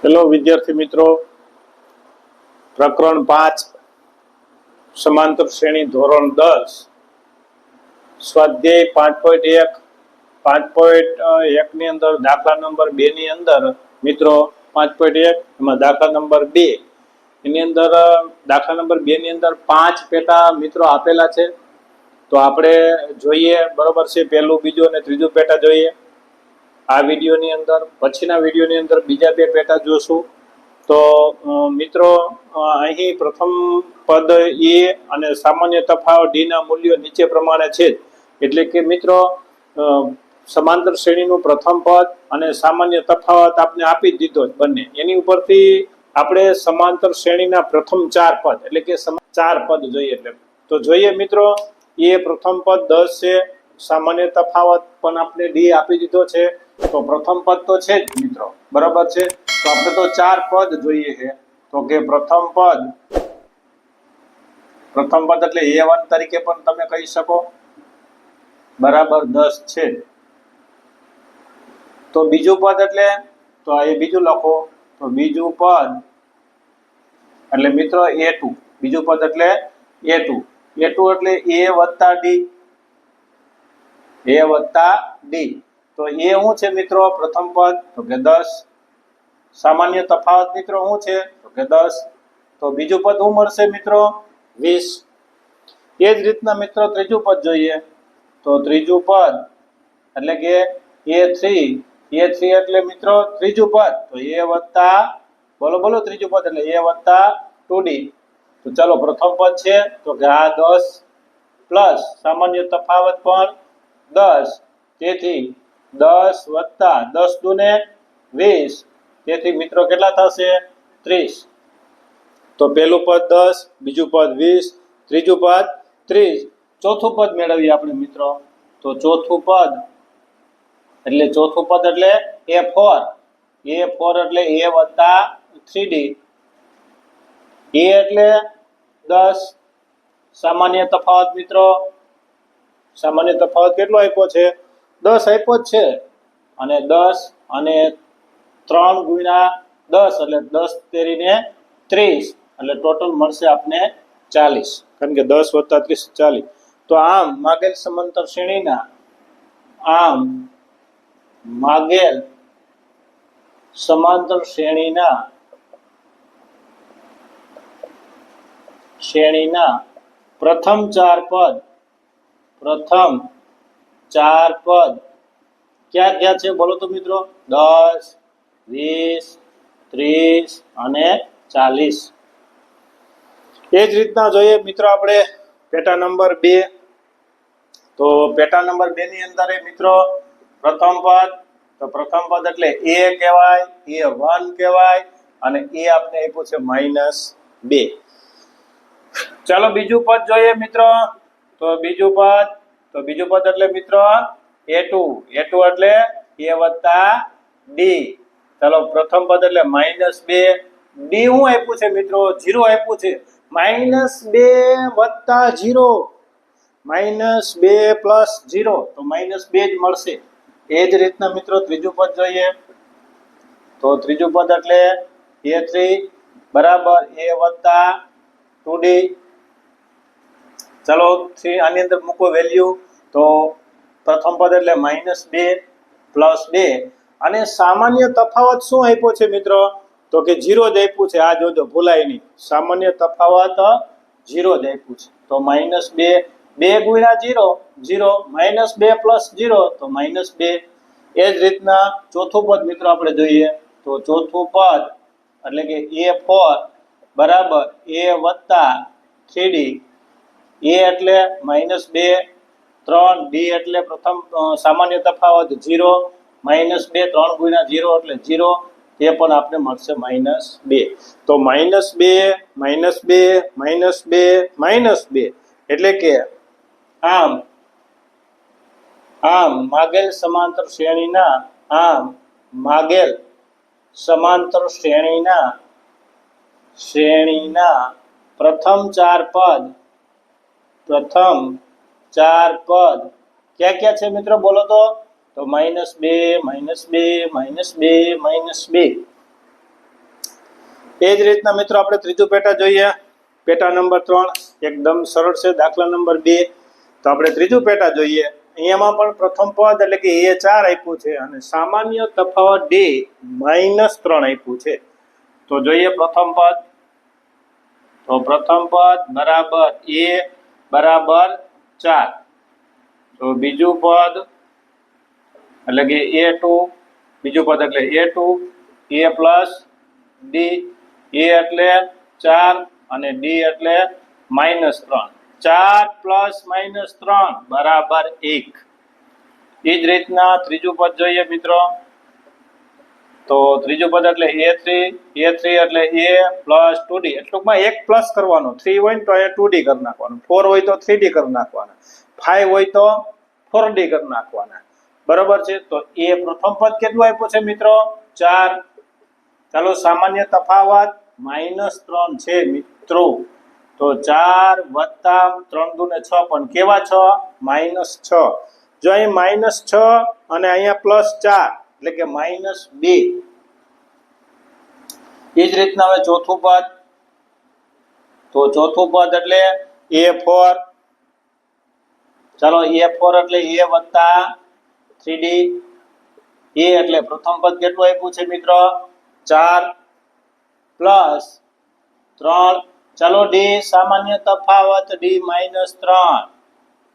Hello વિદ્યાર્થી મિત્રો. પ્રકરણ પાંચ, સમાંતર શ્રેણી ધોરણ દસ, સ્વાધ્યાય પાંચ પોઈન્ટ એક, પાંચ પોઈન્ટ એક ની અંદર દાખલા નંબર બે ની અંદર, મિત્રો, પાંચ પોઈન્ટ એક, એમાં દાખલા નંબર બે, એની અંદર દાખલા નંબર બે ની અંદર પાંચ પેટા મિત્રો આપેલા છે. તો આપણે જોઈએ, બરોબર છે, પહેલું, બીજું અને ત્રીજું પેટા જોઈએ. આ વિડીયોની અંદર, પછીના વિડીયોની અંદર બીજા બે પેટા જોશું. તો મિત્રો અહીં પ્રથમ પદ એ અને સામાન્ય તફાવત ડીના મૂલ્યો નીચે પ્રમાણે છે એટલે કે, મિત્રો સમાંતર શ્રેણીનું પ્રથમ પદ અને સામાન્ય તફાવત આપને આપી જ દીધો બંને. એની ઉપરથી આપણે સમાંતર શ્રેણીના પ્રથમ ચાર પદ, એટલે કે ચાર પદ જોઈએ એટલે. તો જોઈએ, મિત્રો, એ પ્રથમ પદ દસ છે સામાન્ય તફાવત પણ આપણે ડી આપી દીધો છે. તો પ્રથમ પદ તો છે જ, મિત્રો. બરાબર છે? તો આપણે તો ચાર પદ જોઈએ છે. તો કે પ્રથમ પદ પ્રથમ પદ એટલે એ વન તરીકે પણ તમે કહી શકો. બરાબર દસ છે. તો બીજું પદ એટલે, તો એ બીજું લખો. તો બીજું પદ એટલે મિત્રો એ ટુ બીજું પદ એટલે એ ટુ એ ટુ એટલે એ વત્તા ડી એ વત્તા ડી. તો એ શું છે મિત્રો? પ્રથમ પદ, તો કે દસ. સામાન્ય તફાવત મિત્રો શું છે? તો કે દસ. તો બીજું પદ શું મળશે મિત્રો? વીસ. એ જ રીતના મિત્રો ત્રીજું પદ જોઈએ. તો ત્રીજું પદ એટલે કે એ થ્રી. એ થ્રી એટલે મિત્રો ત્રીજું પદ. તો એ વત્તા, બોલો બોલો, ત્રીજું પદ એટલે એ વત્તા ટુ ડી. તો ચાલો, પ્રથમ પદ છે, તો કે આ દસ. પ્લસ સામાન્ય તફાવત પણ દસ, તેથી દસ વત્તા દસ દુને વીસ, તેથી મિત્રો કેટલા થશે? ત્રીસ. તો પહેલું પદ દસ, બીજું પદ વીસ, ત્રીજું પદ ત્રીસ. ચોથું પદ મેળવીએ આપણે મિત્રો. તો ચોથું પદ એટલે ચોથું પદ એટલે એ ફોર. એ ફોર એટલે એ વત્તા થ્રી ડી. એ એટલે દસ. સામાન્ય તફાવત મિત્રો. સામાન્ય તફાવત કેટલો આપ્યો છે? દસ આપ્યો જ છે. અને દસ અને ત્રણ ગુણ્યા દસ, એટલે દસ તેરીને ત્રીસ, એટલે ટોટલ મળશે આપને ચાલીસ. કારણ કે દસ વત્તા ત્રીસ ચાલીસ. તો આમ માગેલ સમાંતર શ્રેણીના આમ માગેલ સમાંતર શ્રેણીના શ્રેણીના પ્રથમ ચાર પદ પ્રથમ ચાર પદ. ક્યાં ક્યાં છે? બોલો તો મિત્રો. દસ, વીસ, ત્રીસ અને ચાલીસ. એ જ રીતના જોઈએ મિત્રો આપણે પેટા નંબર બે. તો પેટા નંબર બે ની અંદર મિત્રો પ્રથમ પદ. તો પ્રથમ પદ એટલે એ કહેવાય, એ વન કહેવાય અને એ આપણે આપ્યું છે માઇનસ બે. ચાલો બીજું પદ જોઈએ મિત્રો. તો બીજું પદ, તો બીજું પદ એટલે મિત્રો એ ટુ એ ટુ એટલે એ વત્તા ડી ચાલો, પ્રથમ પદ એટલે માઇનસ બે. ડી હું આપ્યું છે મિત્રો? જીરો આપ્યું છે. માઇનસ બે વત્તા જીરો માઇનસ બે પ્લસ જીરો તો માઇનસ બે જ મળશે. એ જ રીતના મિત્રો ત્રીજું પદ જોઈએ. તો ત્રીજું પદ એટલે એ થ્રી બરાબર એ વત્તા ટુ ડી ચલો થ્રી આની અંદર મૂકો વેલ્યુ તો પ્રથમ પદ એટલે માઇનસ બે પ્લસ બે. અને સામાન્ય તફાવત શું આપ્યો છે મિત્રો? તો કે જીરો જ આપ્યું છે. આ જોજો, ભૂલાય નહીં. સામાન્ય તફાવત જીરો જ આપ્યું છે. તો માઇનસ બે બે ગુણ્યા જીરો જીરો માઇનસ બે પ્લસ જીરો તો માઇનસ બે. એ જ રીતના ચોથું પદ મિત્રો આપણે જોઈએ. તો ચોથું પદ એટલે કે એ ફોર બરાબર એ વત્તા થ્રી ડી એ એટલે માઇનસ બે, ત્રણ ડી એટલે પ્રથમ સામાન્ય તફાવત જીરો માઇનસ બે, ત્રણ ગુણ્યા ઝીરો એટલે જીરો તે પણ આપણે મળશે માઇનસ બે. તો માઇનસ બે માઇનસ બે માઇનસ બે માઇનસ બે. એટલે કે આમ આમ માગેલ સમાંતર શ્રેણીના, આમ માગેલ સમાંતર શ્રેણીના શ્રેણીના પ્રથમ ચાર પદ પ્રથમ ચાર પદ. ક્યાં ક્યાં છે મિત્રો? બોલો તો. તો માઇનસ બે માઇનસ બે માઇનસ બે માઇનસ બે. એ જ રીતના મિત્રો આપણે ત્રીજું પેટા જોઈએ. પેટા નંબર ત્રણ એકદમ સરળ છે. દાખલા નંબર બે. તો આપણે ત્રીજું પેટા જોઈએ. અહીંયામાં પણ પ્રથમ પદ એટલે કે એ ચાર આપ્યું છે અને સામાન્ય તફાવત ડે માઇનસ ત્રણ આપ્યું છે. તો જોઈએ પ્રથમ પદ. તો પ્રથમ પદ બરાબર એ બરાબર ચાર. તો બીજું પદ એટલે કે એ ટુ, બીજું પદ એટલે A two, A plus D, A એટલે ચાર અને ડી એટલે માઇનસ ત્રણ. ચાર પ્લસ માઇનસ ત્રણ, બરાબર એક. એ જ રીતના ત્રીજું પદ જોઈએ મિત્રો. તો ત્રીજું પદ એટલે એ થ્રી એ થ્રી એટલે એ પ્લસ ટુ ડી ટૂંકમાં એક પ્લસ કરવાનું. થ્રી હોય ને તો એ ટુ ડી કરી નાખવાનું. ફોર હોય તો થ્રી ડી કરી નાખવાના. ફાઈવ હોય તો ફોર ડી કરી નાખવાના. બરોબર છે? તો એ પ્રથમ પદ કેટલું આપ્યું છે મિત્રો? ચાર. ચાલો, સામાન્ય તફાવત માઇનસ ત્રણ છે મિત્રો. તો ચાર વત્તા ત્રણ દુ ને છ પણ કેવા છ? માઇનસ છ. જો અહીં માઇનસ છ અને અહીંયા પ્લસ ચાર. એટલે કે માઇનસ બે. એ જ રીતના હવે ચોથું પદ. તો ચોથું પદ એટલે એ ફોર. ચાલો એ ફોર એટલે એ વત્તા થ્રી ડી. એ એટલે પ્રથમ પદ કેટલું આપ્યું છે મિત્રો? ચાર પ્લસ ત્રણ. ચાલો ડી સામાન્ય તફાવત, ડી માઇનસ ત્રણ.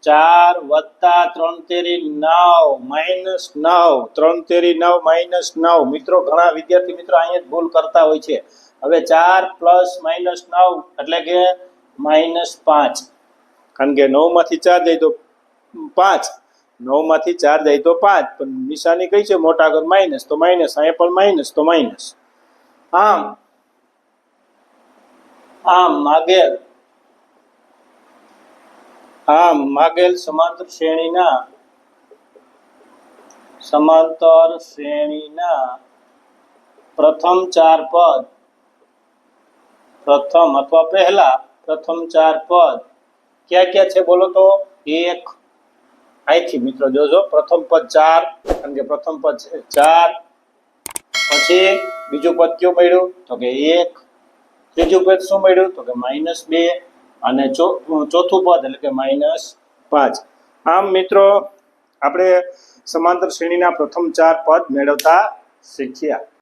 ચાર વત્તા ત્રણ તેરી નવ માઇનસ નવ ત્રણ તેરી નવ માઇનસ નવ. મિત્રો, ઘણા વિદ્યાર્થી મિત્રો અહીંયા ભૂલ કરતા હોય છે. હવે ચાર પ્લસ માઇનસ નવ એટલે કે માઇનસ પાંચ. કારણ કે નવમાંથી ચાર જાય તો પાંચ. નવમાંથી ચાર જાય તો પાંચ. પણ નિશાની કઈ છે? મોટા આગળ માઇનસ તો માઇનસ. અહીંયા પણ માઇનસ તો માઇનસ. આમ. આમ માગેલ આમ માગેલ સમાંતર શ્રેણીના સમાંતર શ્રેણીના પ્રથમ ચાર પદ, પ્રથમ અથવા પહેલા પ્રથમ ચાર પદ. ક્યાં ક્યાં છે બોલો તો? એક, અહીંથી મિત્રો જોજો, પ્રથમ પદ ચાર, કારણ કે પ્રથમ પદ છે ચાર. પછી બીજું પદ કયું મળ્યું તો કે એક. ત્રીજું પદ શું મળ્યું તો કે માઇનસ બે. અને ચોથું પદ એટલે કે માઇનસ પાંચ. આમ મિત્રો, આપણે સમાંતર શ્રેણીના પ્રથમ ચાર પદ મેળવતા શીખ્યા.